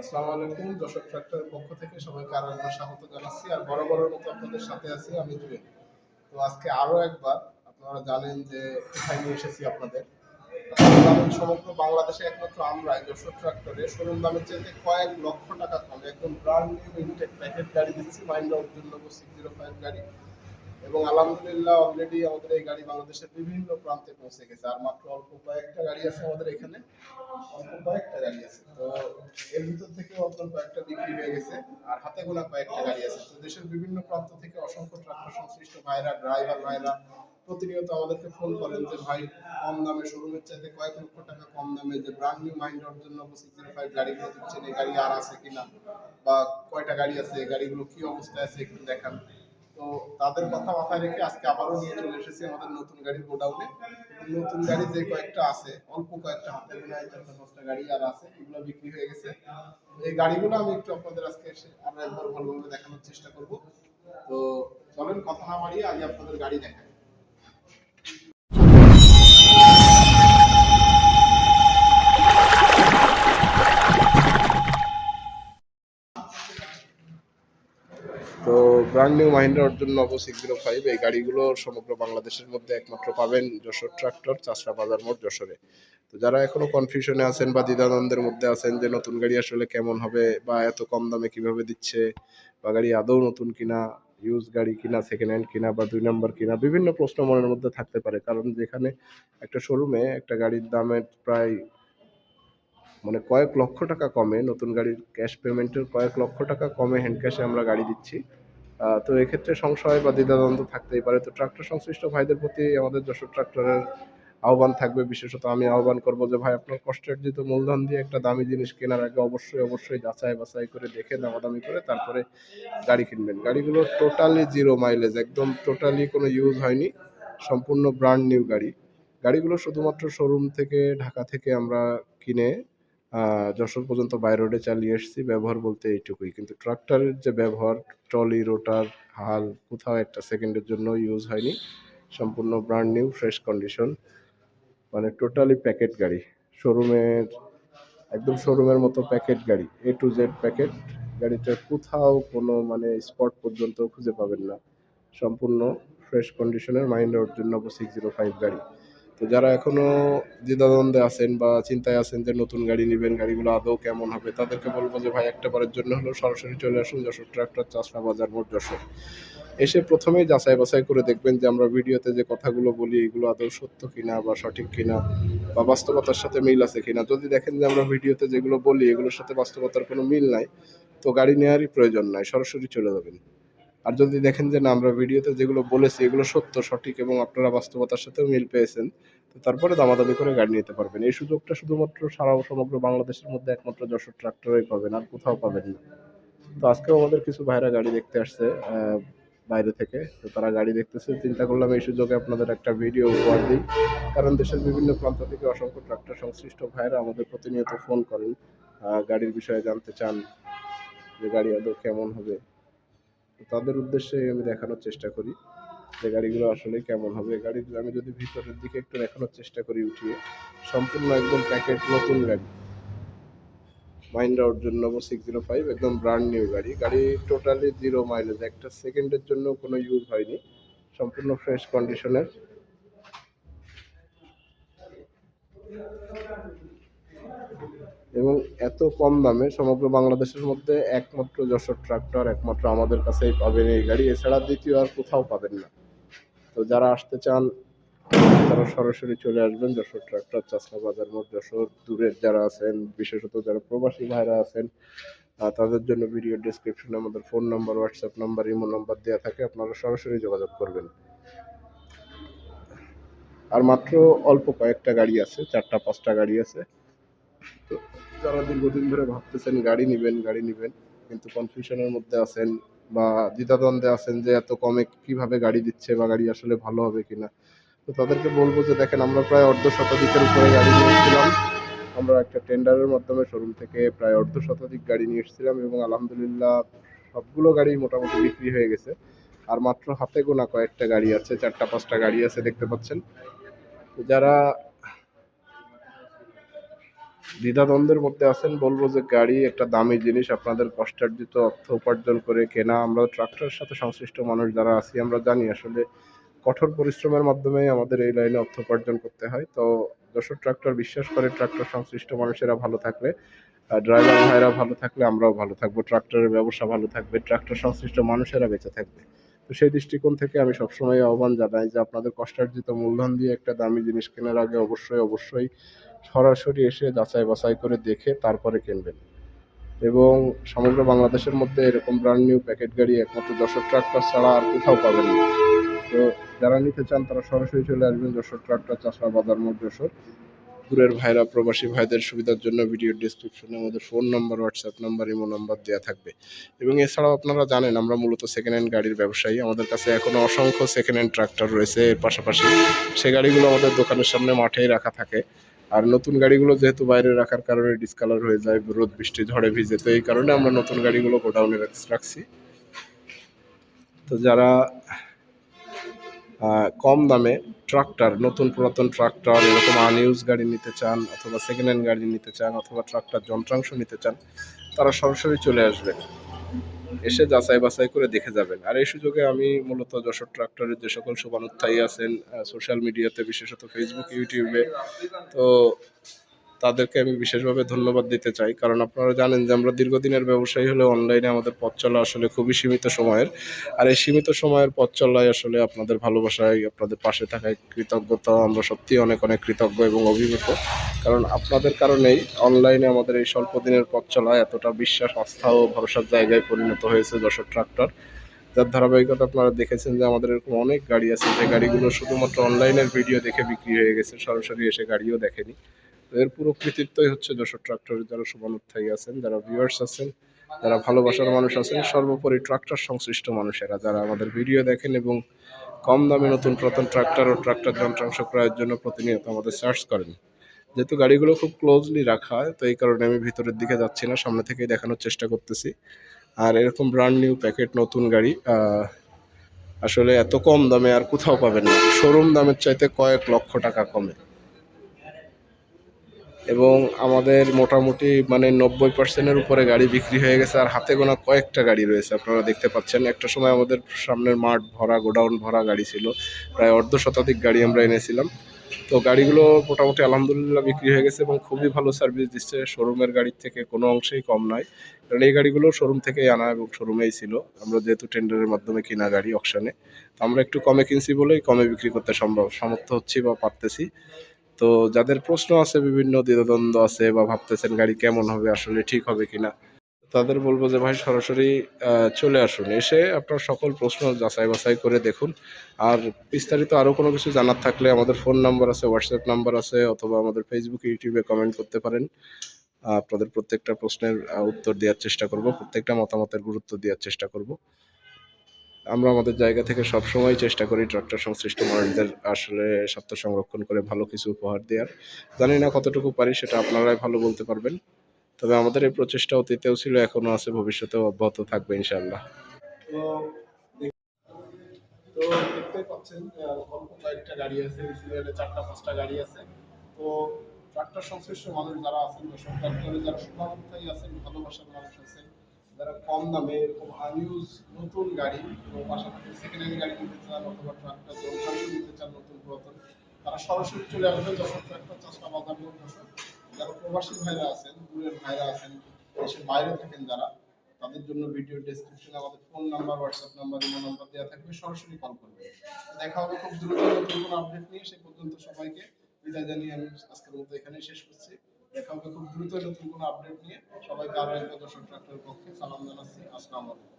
আসসালামু আলাইকুম যশোর ট্রাক্টরের পক্ষ থেকে সবাইকে আরও স্বাগত জানাচ্ছি। আর বরাবরের মতো আপনাদের সাথে আছি আমি জুয়েল। তো আজকে আরও একবার আপনারা জানেন যে কোথায় নিয়ে এসেছি আপনাদের। সমগ্র বাংলাদেশে একমাত্র আমরা যশোর ট্রাক্টরে শোরুম দামের চাইতে কয়েক লক্ষ টাকা কম। একদম ব্র্যান্ড নিউ ইনটেক প্যাকেট গাড়ি দিচ্ছি মাইন্ড অর্জুন নগর সিক্স জিরো ফাইভ গাড়ি। এবং আলহামদুলিল্লাহ অলরেডি আমাদের এই গাড়ি বাংলাদেশের বিভিন্ন প্রান্তে পৌঁছে গেছে। আর মাত্র অল্প কয়েকটা গাড়ি আছে আমাদের এখানে। অল্প কয়েকটা গাড়ি আছে। তো এর ভিতর থেকে আপনার কয়েকটা বিক্রি হয়ে গেছে। আর হাতে গোনা কয়েকটা গাড়ি আছে। তো দেশের বিভিন্ন প্রান্ত থেকে অসংখ্য ট্রাক্টর সংশ্লিষ্ট ভাইরা ড্রাইভার ভাইরা প্রতিনিয়ত আমাদেরকে ফোন করেন যে, ভাই, কম দামে শোরুমের চাইতে কয়েক লক্ষ টাকা কম দামে যে ব্র্যান্ড নিউ মাইন্ডের জন্য সিক্স জিরো ফাইভ গাড়িগুলো দিচ্ছেন, এই গাড়ি আর আছে কিনা? বা কয়টা গাড়ি আছে? গাড়িগুলো কি অবস্থায় আছে? একটু দেখান। তো তাদের কথা মাথায় রেখে আজকে আবারও নিয়ে চলে এসেছি আমাদের নতুন গাড়ির গোডাউনে। নতুন গাড়ি যে কয়েকটা আছে, অল্প কয়েকটা হাতে গোনা এই চারটা, পাঁচটা গাড়ি আর আছে, এগুলো বিক্রি হয়ে গেছে। এই গাড়িগুলো আমি একটু আপনাদের আজকে এসে আরও একবার ভালোভাবে দেখানোর চেষ্টা করব। তো চলেন, কথা না বাড়িয়ে আগে আপনাদের গাড়ি দেখাই। ব্র্যান্ড নিউ মাহিন্দ্রা অর্জুন নব সিক্স জিরো ফাইভ এই গাড়িগুলো সমগ্র বাংলাদেশের মধ্যে একমাত্র পাবেন যশোর ট্রাক্টর চাষরা বাজার মোড় যশোরে। তো যারা এখনও কনফিউশনে আছেন বা দ্বিধাদ্বন্দ্বের মধ্যে আছেন যে নতুন গাড়ি আসলে কেমন হবে বা এত কম দামে কীভাবে দিচ্ছে, বা গাড়ি আদৌ নতুন কিনা ইউজ গাড়ি কিনা সেকেন্ড হ্যান্ড কিনা, বা দুই নম্বর কিনা, বিভিন্ন প্রশ্ন মনের মধ্যে থাকতে পারে। কারণ যেখানে একটা শোরুমে একটা গাড়ির দামের প্রায় মানে কয়েক লক্ষ টাকা কমে, নতুন গাড়ির ক্যাশ পেমেন্টের কয়েক লক্ষ টাকা কমে হ্যান্ড ক্যাশে আমরা গাড়ি দিচ্ছি। তো এক্ষেত্রে সংশয় বা দ্বিধাদ্বন্দ্ব থাকতেই পারে। তো ট্রাক্টর সংশ্লিষ্ট ভাইদের প্রতি আমাদের যশোর ট্রাক্টরের আহ্বান থাকবে বিশেষত। আমি আহ্বান করব যে, ভাই, আপনার কষ্টার্জিত মূলধন দিয়ে একটা দামি জিনিস কেনার আগে অবশ্যই অবশ্যই যাচাই বাছাই করে দেখে, দামাদামি করে তারপরে গাড়ি কিনবেন। গাড়িগুলো টোটালি জিরো মাইলেজ একদম টোটালি কোনো ইউজ হয়নি। সম্পূর্ণ ব্র্যান্ড নিউ গাড়ি। গাড়িগুলো শুধুমাত্র শোরুম থেকে, ঢাকা থেকে আমরা কিনে যশোর পর্যন্ত বাই রোডে চালিয়ে এসেছি। ব্যবহার বলতে এইটুকুই। কিন্তু ট্রাক্টরের যে ব্যবহার ট্রলি রোটার হাল, কোথাও একটা সেকেন্ডের জন্য ইউজ হয়নি। সম্পূর্ণ ব্র্যান্ড নিউ ফ্রেশ কন্ডিশন মানে টোটালি প্যাকেট গাড়ি। শোরুমের একদম শোরুমের মতো প্যাকেট গাড়ি। এ টু জেড প্যাকেট গাড়িটা কোথাও কোনো মানে স্পট পর্যন্ত খুঁজে পাবেন না। সম্পূর্ণ ফ্রেশ কন্ডিশনের মাইন্ড অর্জুন নব সিক্স জিরো ফাইভ গাড়ি। তো যারা এখনও দ্বিধাদ্বন্দ্বে আছেন বা চিন্তায় আছেন যে নতুন গাড়ি নেবেন, গাড়িগুলো আদৌ কেমন হবে, তাদেরকে বলব যে ভাই, একটা বারের জন্য হলেও সরাসরি চলে আসুন যশোর ট্রাক্টর চাষরা বাজার মোট যশোর। এসে প্রথমেই যাচাই বাছাই করে দেখবেন যে আমরা ভিডিওতে যে কথাগুলো বলি, এগুলো আদৌ সত্য কিনা বা সঠিক কিনা বা বাস্তবতার সাথে মিল আছে কিনা। যদি দেখেন যে আমরা ভিডিওতে যেগুলো বলি, এগুলোর সাথে বাস্তবতার কোনো মিল নাই, তো গাড়ি নেওয়ারই প্রয়োজন নাই, সরাসরি চলে যাবেন। আর যদি দেখেন যে না, আমরা ভিডিওতে যেগুলো বলেছি, এগুলো সত্য, সঠিক এবং আপনারা বাস্তবতার সাথেও মিল পেয়েছেন, তো তারপরে দামাদামি করে গাড়ি নিতে পারবেন। এই সুযোগটা শুধুমাত্র সারা সমগ্র বাংলাদেশের মধ্যে একমাত্র যশোর ট্রাক্টরেই পাবেন, আর কোথাও পাবেন না। তো আজকেও আমাদের কিছু ভাইরা গাড়ি দেখতে আসছে বাইরে থেকে। তো তারা গাড়ি দেখতেছে, চিন্তা করলাম এই সুযোগে আপনাদের একটা ভিডিও উপহার দিই। কারণ দেশের বিভিন্ন প্রান্ত থেকে অসংখ্য ট্রাক্টর সংশ্লিষ্ট ভাইরা আমাদের প্রতিনিয়ত ফোন করেন গাড়ির বিষয়ে জানতে চান যে গাড়ি আদৌ কেমন হবে। তাদের উদ্দেশ্যে আমি দেখানোর চেষ্টা করি যে গাড়িগুলো আসলে কেমন হবে। গাড়ির আমি যদি ভিতরের দিকে একটু দেখানোর চেষ্টা করি উঠিয়ে, সম্পূর্ণ একদম প্যাকেট নতুন গাড়ি। Mahindra Arjun six zero five একদম ব্র্যান্ড নিউ গাড়ি। গাড়ি টোটালি জিরো মাইলেজ একটা সেকেন্ডের জন্য কোনো ইউজ হয়নি। সম্পূর্ণ ফ্রেশ কন্ডিশনের এবং এত কম দামে সমগ্র বাংলাদেশের মধ্যে একমাত্র যশোর ট্রাক্টর, একমাত্র আমাদের কাছেই পাবেন এই গাড়ি। এছাড়া দ্বিতীয় আর কোথাও পাবেন না। তো যারা আসতে চান, তারা সরাসরি চলে আসবেন যশোর ট্রাক্টর চাষনা বাজার মোড়, যশোর দূরের যারা আছেন, বিশেষত যারা প্রবাসী ভাইরা আছেন তাদের জন্য ভিডিও ডেসক্রিপশনে আমাদের phone number WhatsApp number imo number দেওয়া থাকে, আপনারা সরাসরি যোগাযোগ করবেন। আর মাত্র অল্প কয়েকটা গাড়ি আছে, চারটা, পাঁচটা গাড়ি আছে। তো যারা দীর্ঘদিন ধরে ভাবতেছেন, গাড়ি নেবেন গাড়ি নেবেন, কিন্তু কনফিউশনের মধ্যে আছেন বা দ্বিধাদ্বন্দ্বে আছেন যে এত কমে কীভাবে গাড়ি দিচ্ছে বা গাড়ি আসলে ভালো হবে কিনা। তো তাদেরকে বলব যে, দেখেন, আমরা প্রায় অর্ধ শতাধিকের উপরে গাড়ি নিয়েছিলাম আমরা একটা টেন্ডারের মাধ্যমে শোরুম থেকে প্রায় অর্ধ শতাধিক গাড়ি নিয়ে এসেছিলাম এবং আলহামদুলিল্লাহ সবগুলো গাড়ি মোটামুটি বিক্রি হয়ে গেছে। আর মাত্র হাতে গোনা কয়েকটা গাড়ি আছে, চারটা, পাঁচটা গাড়ি আছে দেখতে পাচ্ছেন। যারা দ্বিধাদ্বন্দ্বের মধ্যে আছেন, বলব যে গাড়ি একটা দামি জিনিস, আপনাদের কষ্টার্জিত অর্থ উপার্জন করে কেনা আমরা ট্রাক্টরের সাথে সংশ্লিষ্ট মানুষ যারা আছি, আমরা জানি আসলে কঠোর পরিশ্রমের মাধ্যমে আমাদের এই লাইনে অর্থ উপার্জন করতে হয়। তো যশোর ট্রাক্টর বিশ্বাস করে ট্রাক্টর সংশ্লিষ্ট মানুষেরা ভালো থাকলে ড্রাইভার ভাইরা ভালো থাকলে আমরাও ভালো থাকব, ট্রাক্টরের ব্যবসা ভালো থাকবে, ট্রাক্টর সংশ্লিষ্ট মানুষেরা বেঁচে থাকবে। তো সেই দৃষ্টিকোণ থেকে আমি সবসময় আহ্বান জানাই যে আপনাদের কষ্টার্জিত মূলধন দিয়ে একটা দামি জিনিস কেনার আগে অবশ্যই অবশ্যই সরাসরি এসে যাচাই বাছাই করে দেখে তারপরে কিনবেন। এবং সমগ্র বাংলাদেশের মধ্যে এরকম ব্র্যান্ড নিউ প্যাকেট গাড়ি একমাত্র যশোর ট্রাক্টর ছাড়া আর কোথাও পাবেন না। তো যারা নিতে চান তারা সরাসরি চলে আসবেন যশোর ট্রাক্টর চাষড়া বাজার মোড় যশোর। দূরের ভাইরা, প্রবাসী ভাইদের সুবিধার জন্য ভিডিও ডিসক্রিপশনে আমাদের phone number WhatsApp number imo number দেওয়া থাকবে। এবং এছাড়াও আপনারা জানেন, আমরা মূলত সেকেন্ড হ্যান্ড গাড়ির ব্যবসায়ী। আমাদের কাছে এখনও অসংখ্য সেকেন্ড হ্যান্ড ট্রাক্টর রয়েছে। এর পাশাপাশি সে গাড়িগুলো আমাদের দোকানের সামনে মাঠেই রাখা থাকে। আর নতুন গাড়িগুলো যেহেতু বাইরে রাখার কারণে ডিসকালার হয়ে যায়, রোদ, বৃষ্টি, ঝড়ে ভিজে, তো এই কারণে আমরা নতুন গাড়িগুলো গোডাউনে রাখছি তো যারা কম দামে ট্রাক্টর নতুন পুরাতন ট্রাক্টর এরকম আনইউজ গাড়ি নিতে চান, অথবা সেকেন্ড হ্যান্ড গাড়ি নিতে চান, অথবা ট্রাক্টর যন্ত্রাংশ নিতে চান, তারা সরাসরি চলে আসবেন এসে যাচাই বাছাই করে দেখে যাবেন। আর এই সুযোগে আমি মূলত যশোর ট্রাক্টরের যে সকল শুভানুত্থায়ী আছেন সোশ্যাল মিডিয়াতে বিশেষত ফেসবুক ইউটিউবে তো তাদেরকে আমি বিশেষভাবে ধন্যবাদ দিতে চাই। কারণ আপনারা জানেন যে আমরা দীর্ঘদিনের ব্যবসায়ী হলে অনলাইনে আমাদের পথ চলা আসলে খুবই সীমিত সময়ের। আর এই সীমিত সময়ের পথ চলায় আসলে আপনাদের ভালোবাসায়, আপনাদের পাশে থাকায় কৃতজ্ঞতা, আমরা সত্যি অনেক অনেক কৃতজ্ঞ এবং অভিভূত। কারণ আপনাদের কারণেই অনলাইনে আমাদের এই স্বল্প দিনের পথ চলা এতটা বিশ্বাস, আস্থা ও ভরসার জায়গায় পরিণত হয়েছে যশোর ট্রাক্টর। যার ধারাবাহিকতা আপনারা দেখেছেন যে আমাদের এরকম অনেক গাড়ি আছে যে গাড়িগুলো শুধুমাত্র অনলাইনের ভিডিও দেখে বিক্রি হয়ে গেছে, সরাসরি এসে গাড়িও দেখেনি। তো এর পুরো কৃতিত্বই হচ্ছে যশোর ট্রাক্টরের যারা শুভানুত্থায়ী আছেন, যারা ভিউয়ার্স আছেন, যারা ভালোবাসার মানুষ আছেন, সর্বোপরি ট্রাক্টর সংশ্লিষ্ট মানুষেরা, যারা আমাদের ভিডিও দেখেন এবং কম দামে নতুন প্রথম ট্রাক্টর ও ট্রাক্টর যন্ত্রাংশ ক্রয়ের জন্য প্রতিনিয়ত আমাদের সার্চ করেন। যেহেতু গাড়িগুলো খুব ক্লোজলি রাখা হয় তো এই কারণে আমি ভিতরের দিকে যাচ্ছি না, সামনে থেকেই দেখানোর চেষ্টা করতেছি। আর এরকম ব্র্যান্ড নিউ প্যাকেট নতুন গাড়ি আসলে এত কম দামে আর কোথাও পাবেন না। শোরুম দামের চাইতে কয়েক লক্ষ টাকা কমে। এবং আমাদের মোটামুটি মানে নব্বই পার্সেন্টের উপরে গাড়ি বিক্রি হয়ে গেছে, আর হাতে গোনা কয়েকটা গাড়ি রয়েছে, আপনারা দেখতে পাচ্ছেন। একটা সময় আমাদের সামনের মাঠ ভরা, গোডাউন ভরা গাড়ি ছিল। প্রায় অর্ধ শতাধিক গাড়ি আমরা এনেছিলাম। তো গাড়িগুলো মোটামুটি আলহামদুলিল্লাহ বিক্রি হয়ে গেছে এবং খুবই ভালো সার্ভিস দিচ্ছে। শোরুমের গাড়ির থেকে কোনো অংশেই কম নয় কারণ এই গাড়িগুলো শোরুম থেকেই আনা এবং শোরুমেই ছিল। আমরা যেহেতু টেন্ডারের মাধ্যমে কিনা গাড়ি অকশনে তো আমরা একটু কমে কিনছি বলেই কমে বিক্রি করতে সম্ভব সমর্থ হচ্ছি বা পারতেছি। তো যাদের প্রশ্ন আছে, বিভিন্ন দ্বিধাদ্বন্দ্ব আছে বা ভাবতেছেন গাড়ি কেমন হবে, আসলে ঠিক হবে কিনা তাদের বলব যে, ভাই, সরাসরি চলে আসুন। এসে আপনার সকল প্রশ্ন যাচাই বাছাই করে দেখুন। আর বিস্তারিত আরও কোনো কিছু জানার থাকলে আমাদের ফোন নাম্বার আছে হোয়াটসঅ্যাপ নাম্বার আছে, অথবা আমাদের ফেসবুক ইউটিউবে কমেন্ট করতে পারেন। আপনাদের প্রত্যেকটা প্রশ্নের উত্তর দেওয়ার চেষ্টা করব, প্রত্যেকটা মতামতের গুরুত্ব দেওয়ার চেষ্টা করব। আমরা আমাদের জায়গা থেকে সবসময় চেষ্টা করি ট্রাক্টর সংশ্লিষ্ট মানুষদের আসলে স্বার্থ সংরক্ষণ করে ভালো কিছু উপহার দেওয়ার। জানি না কতটুকু পারি, সেটা আপনারাই ভালো বলতে পারবেন। তবে আমাদের এই প্রচেষ্টা অতীতেও ছিল এখনও আছে, ভবিষ্যতেও অব্যাহত থাকবে মানুষ যারা কম দামে নতুন গাড়ি সেকেন্ড হ্যান্ড চান নিতে চান তারা সরাসরি চলে আসবেন দর্শক ট্রাক্টর চাষটা বাজার যারা প্রবাসী ভাইরা আছেন, দূরের ভাইরা আছেন, দেশের বাইরে থাকেন যারা, তাদের জন্য ভিডিও ডেসক্রিপশনে আমাদের phone number WhatsApp number imo number দেওয়া থাকবে, সরাসরি কল করবে দেখা হবে খুব দ্রুত নতুন কোনো আপডেট নিয়ে, সে পর্যন্ত সবাইকে বিদায় জানিয়ে আমি আজকের মতো এখানেই শেষ করছি। দেখা হবে খুব দ্রুত নতুন কোনো আপডেট নিয়ে। সবাইকে আরও একবার দর্শক ট্রাক্টরের পক্ষে সালাম জানাচ্ছি। আসসালামু আলাইকুম।